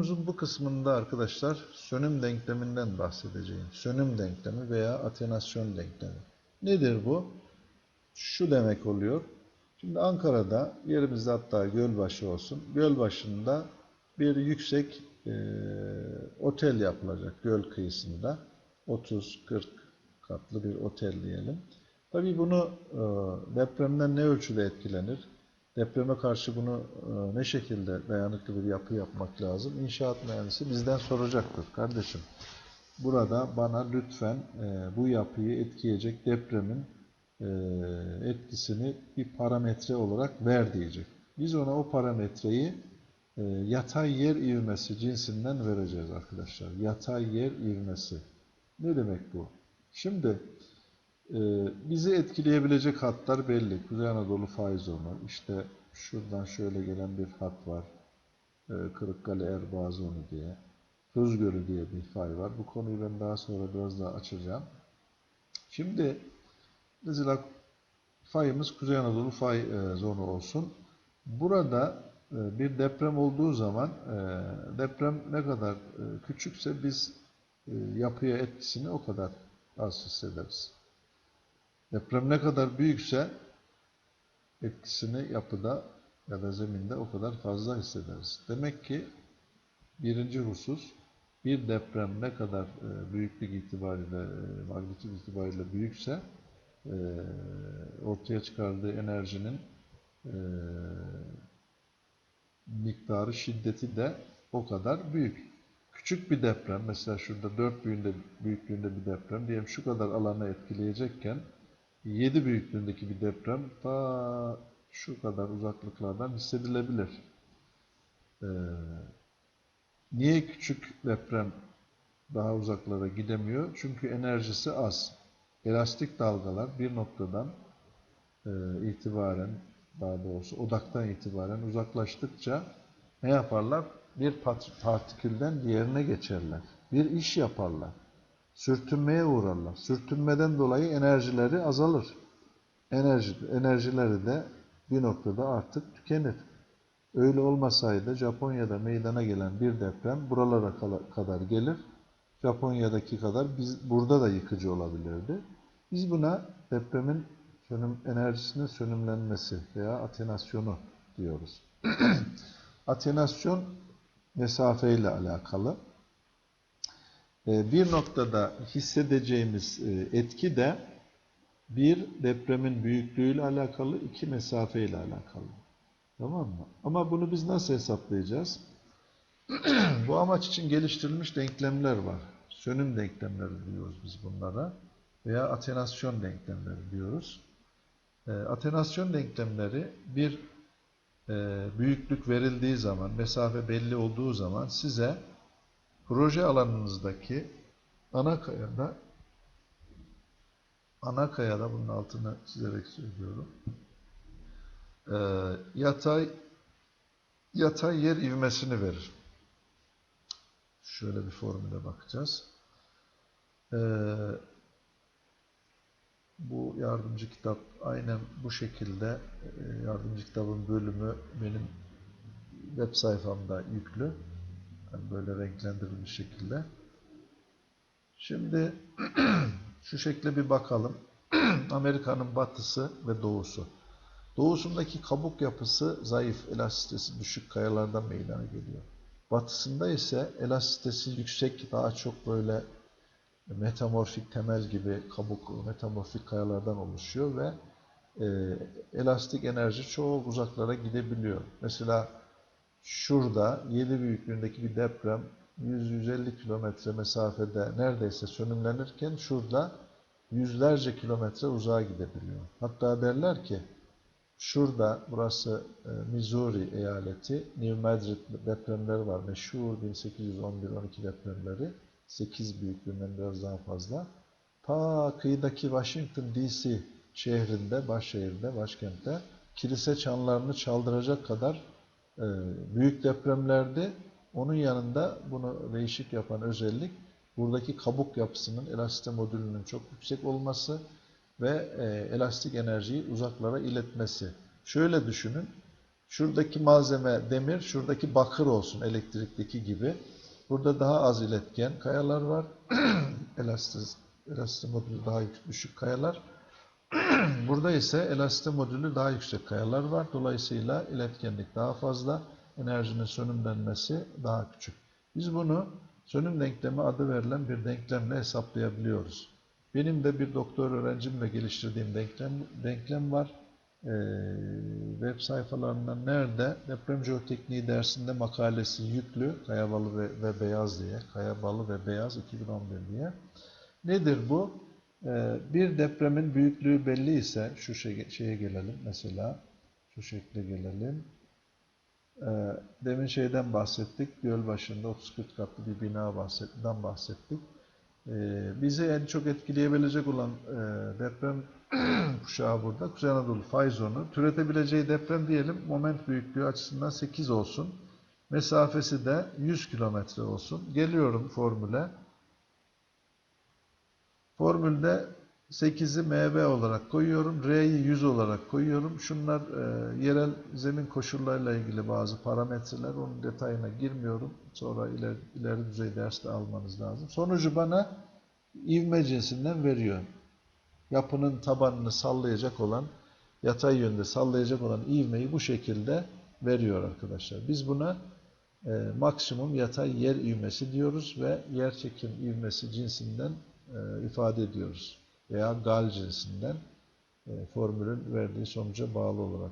Konumuzun bu kısmında arkadaşlar sönüm denkleminden bahsedeceğim. Sönüm denklemi veya atenasyon denklemi. Nedir bu? Şu demek oluyor. Şimdi Ankara'da yerimizde hatta Gölbaşı olsun. Gölbaşı'nda bir yüksek e, otel yapılacak göl kıyısında. 30-40 katlı bir otel diyelim. Tabii bunu e, depremden ne ölçüde etkilenir? Depreme karşı bunu e, ne şekilde dayanıklı bir yapı yapmak lazım? İnşaat mühendisi bizden soracaktır kardeşim. Burada bana lütfen e, bu yapıyı etkileyecek depremin e, etkisini bir parametre olarak ver diyecek. Biz ona o parametreyi yatay yer ivmesi cinsinden vereceğiz arkadaşlar. Yatay yer ivmesi. Ne demek bu? Şimdi bizi etkileyebilecek hatlar belli. Kuzey Anadolu fay zonu. İşte şuradan şöyle gelen bir hat var. E, Kırıkkale Erbaa zonu diye. Tuz Gölü diye bir fay var. Bu konuyu ben daha sonra biraz daha açacağım. Şimdi mesela fayımız Kuzey Anadolu fay e, zonu olsun. Burada e, bir deprem olduğu zaman e, deprem ne kadar küçükse biz yapıya etkisini o kadar az hissederiz. Deprem ne kadar büyükse etkisini yapıda ya da zeminde o kadar fazla hissederiz. Demek ki birinci husus bir deprem ne kadar e, büyüklük itibariyle, e, magnitüt itibariyle büyükse e, ortaya çıkardığı enerjinin miktarı, şiddeti de o kadar büyük. Küçük bir deprem, mesela şurada 4 büyüklüğünde, büyüklüğünde bir deprem, diyelim şu kadar alanı etkileyecekken 7 büyüklüğündeki bir deprem ta şu kadar uzaklıklardan hissedilebilir. Ee, niye küçük deprem daha uzaklara gidemiyor? Çünkü enerjisi az. Elastik dalgalar bir noktadan e, itibaren, daha doğrusu odaktan itibaren uzaklaştıkça ne yaparlar? Bir partikülden diğerine geçerler. Bir iş yaparlar. Sürtünmeye uğrarlar. Sürtünmeden dolayı enerjileri azalır. Enerji, enerjileri de bir noktada artık tükenir. Öyle olmasaydı Japonya'da meydana gelen bir deprem buralara kadar gelir. Japonya'daki kadar biz burada da yıkıcı olabilirdi. Biz buna depremin sönüm, enerjisinin sönümlenmesi veya atenasyonu diyoruz. Atenasyon mesafeyle alakalı. Bir noktada hissedeceğimiz etki de bir depremin büyüklüğüyle alakalı, iki mesafeyle alakalı. Tamam mı? Ama bunu biz nasıl hesaplayacağız? Bu amaç için geliştirilmiş denklemler var. Sönüm denklemleri diyoruz biz bunlara. Veya atenasyon denklemleri diyoruz. E, atenasyon denklemleri bir e, büyüklük verildiği zaman, mesafe belli olduğu zaman size proje alanınızdaki ana kayada ana kayada bunun altını çizerek söylüyorum. E, yatay yatay yer ivmesini verir. Şöyle bir formüle bakacağız. Ee, bu yardımcı kitap aynen bu şekilde e, yardımcı kitabın bölümü benim web sayfamda yüklü. Yani böyle renklendirilmiş şekilde. Şimdi şu şekle bir bakalım. Amerika'nın batısı ve doğusu. Doğusundaki kabuk yapısı zayıf, elastisitesi düşük kayalardan meydana geliyor. Batısında ise elastisitesi yüksek, daha çok böyle metamorfik temel gibi kabuk, metamorfik kayalardan oluşuyor ve e, elastik enerji çok uzaklara gidebiliyor. Mesela şurada 7 büyüklüğündeki bir deprem 100-150 kilometre mesafede neredeyse sönümlenirken şurada yüzlerce kilometre uzağa gidebiliyor. Hatta derler ki şurada burası e, Missouri eyaleti New Madrid depremleri var. Meşhur 1811-12 depremleri. 8 büyüklüğünden biraz daha fazla. Ta kıyıdaki Washington DC şehrinde, başşehirde, başkentte kilise çanlarını çaldıracak kadar büyük depremlerdi. Onun yanında bunu değişik yapan özellik buradaki kabuk yapısının elastik modülünün çok yüksek olması ve e, elastik enerjiyi uzaklara iletmesi. Şöyle düşünün, Şuradaki malzeme demir, şuradaki bakır olsun elektrikteki gibi. Burada daha az iletken kayalar var. Elastis, elastik modülü daha düşük kayalar. Burada ise elastik modülü daha yüksek kayalar var. Dolayısıyla iletkenlik daha fazla, enerjinin sönümlenmesi daha küçük. Biz bunu sönüm denklemi adı verilen bir denklemle hesaplayabiliyoruz. Benim de bir doktor öğrencimle geliştirdiğim denklem, denklem var. Ee, web sayfalarından nerede? Deprem jeotekniği dersinde makalesi yüklü, Kayabalı ve, ve Beyaz diye. Kayabalı ve Beyaz 2011 diye. Nedir bu? Ee, bir depremin büyüklüğü belli ise, şu şeye, gelelim mesela, şu şekle gelelim. Ee, demin şeyden bahsettik, göl başında 30-40 katlı bir bina bahsettiğinden bahsettik. Ee, bizi en çok etkileyebilecek olan e, deprem kuşağı burada, Kuzey Anadolu fay zonu. Türetebileceği deprem diyelim, moment büyüklüğü açısından 8 olsun. Mesafesi de 100 kilometre olsun. Geliyorum formüle. Formülde 8'i MB olarak koyuyorum. R'yi 100 olarak koyuyorum. Şunlar e, yerel zemin koşullarıyla ilgili bazı parametreler. Onun detayına girmiyorum. Sonra ileri, ileri düzey derste almanız lazım. Sonucu bana ivme cinsinden veriyor. Yapının tabanını sallayacak olan, yatay yönde sallayacak olan ivmeyi bu şekilde veriyor arkadaşlar. Biz buna e, maksimum yatay yer ivmesi diyoruz ve yer çekim ivmesi cinsinden e, ifade ediyoruz. Veya gal cinsinden e, formülün verdiği sonuca bağlı olarak